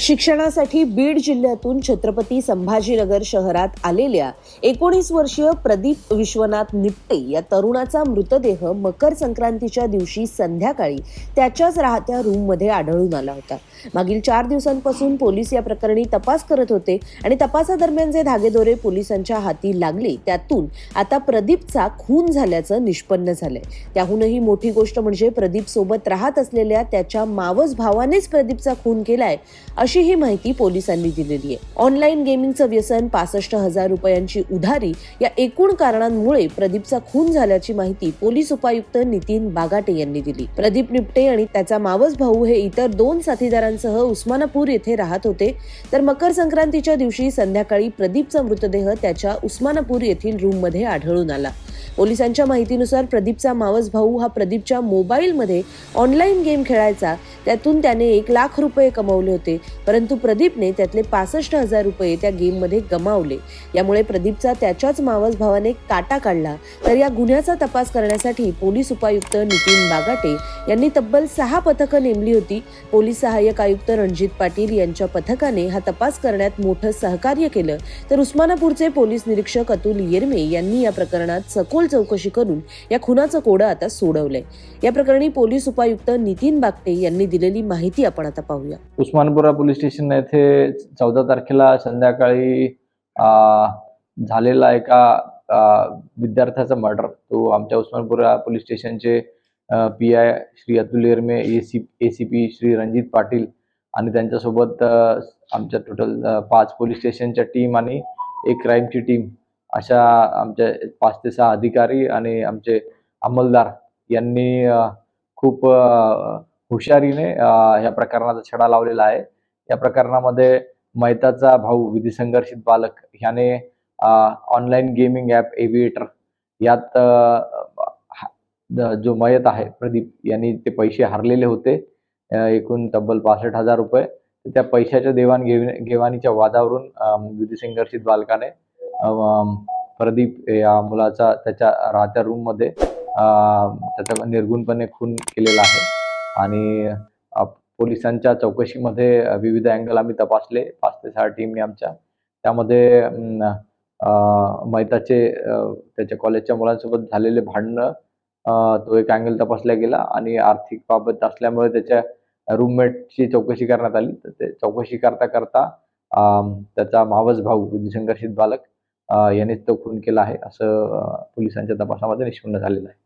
शिक्षणासाठी बीड जिल्ह्यातून छत्रपती संभाजीनगर शहरात आलेल्या एकोणीस वर्षीय प्रदीप विश्वनाथ निपटे या तरुणाचा मृतदेह मकर संक्रांतीच्या दिवशी संध्याकाळी त्याच्याच राहत्या रूममध्ये आढळून आला होता. मागील चार दिवसांपासून पोलीस या प्रकरणी तपास करत होते आणि तपासादरम्यान जे धागेदोरे पोलिसांच्या हाती लागले त्यातून आता प्रदीपचा खून झाल्याचं निष्पन्न झालंय. त्याहूनही मोठी गोष्ट म्हणजे प्रदीप सोबत राहत असलेल्या त्याच्या मावस भावानेच प्रदीपचा खून केलाय अशी ही माहिती पोलिसांनी दिलेली आहे. ऑनलाईन गेमिंगचं व्यसन पासष्ट हजार रुपयांची उधारी या एकूण कारणांमुळे प्रदीपचा खून झाल्याची माहिती पोलीस उपायुक्त नितीन बागाटे यांनी दिली. प्रदीप निपटे आणि त्याचा मावस भाऊ हे इतर दोन साथीदारांसह उस्मानापूर येथे राहत होते. तर मकर संक्रांतीच्या दिवशी संध्याकाळी प्रदीपचा मृतदेह त्याच्या उस्मानापूर येथील रूममध्ये आढळून आला. पोलिसांच्या माहितीनुसार प्रदीपचा मावस भाऊ हा प्रदीपच्या मोबाईलमध्ये ऑनलाईन गेम खेळायचा. त्यातून त्याने एक लाख रुपये कमवले होते. परंतु प्रदीपने त्यातले पासष्ट हजार रुपये त्या गेममध्ये गमावले. यामुळे प्रदीपचा त्याच्याच मावस भावाने काटा काढला. तर या गुन्ह्याचा तपास करण्यासाठी पोलीस उपायुक्त नितीन बागाटे यांनी तब्बल सहा पथकं नेमली होती. पोलीस सहाय्यक आयुक्त रणजित पाटील यांच्या पथकाने हा तपास करण्यात मोठं सहकार्य केलं. तर उस्मानापूरचे पोलीस निरीक्षक अतुल येरमे यांनी या प्रकरणात सखोल चौकशी करून या खुनाचं कोडं आता सोडवलंय. या प्रकरणी पोलीस उपायुक्त नितीन बागटे यांनी दिलेली माहिती आपण आता पाहूया. उस्मानपुरा पोलीस स्टेशन येथे चौदा तारखेला संध्याकाळी झालेला एका विद्यार्थ्याचा मर्डर. तो आमच्या उस्मानपुरा पोलीस स्टेशनचे P I Shri Atul Erme A C A C P Shri Ranjit Patil आणि त्यांच्यासोबत आमच्या टोटल पाच पोलीस स्टेशनच्या टीम आणि एक क्राईमची टीम अशा आमच्या पाच ते सहा अधिकारी आणि आमचे अंमलदार यांनी खूप हुशारीने या ह्या प्रकरणाचा छडा लावलेला आहे. या प्रकरणामध्ये मैताचा भाऊ विधी संघर्षित बालक ह्याने ऑनलाईन गेमिंग ॲप एव्हिएटर यात हा- जो मयत आहे प्रदीप यांनी ते पैसे हरलेले होते. एकूण तब्बल पासष्ट हजार रुपये. त्या पैशाच्या देवाण घेवाणीच्या वादावरून विधी संघर्षित बालकाने प्रदीप या मुलाचा त्याच्या राहत्या रूममध्ये त्याचा निर्गुणपणे खून केलेला आहे. आणि पोलिसांच्या चौकशीमध्ये विविध अँगल आम्ही तपासले. पाच ते सहा टीमने आमच्या. त्यामध्ये मैताचे त्याच्या कॉलेजच्या मुलांसोबत झालेले भांडणं तो एक अँगल तपासला गेला आणि आर्थिक बाबत असल्यामुळे त्याच्या रूममेटची चौकशी करण्यात आली. तर ते चौकशी करता करता त्याचा मावस भाऊ विधी संघर्षित बालक यांनीच यानेच तो खून केला आहे असं पोलिसांच्या तपासामध्ये निष्पन्न झालेलं आहे.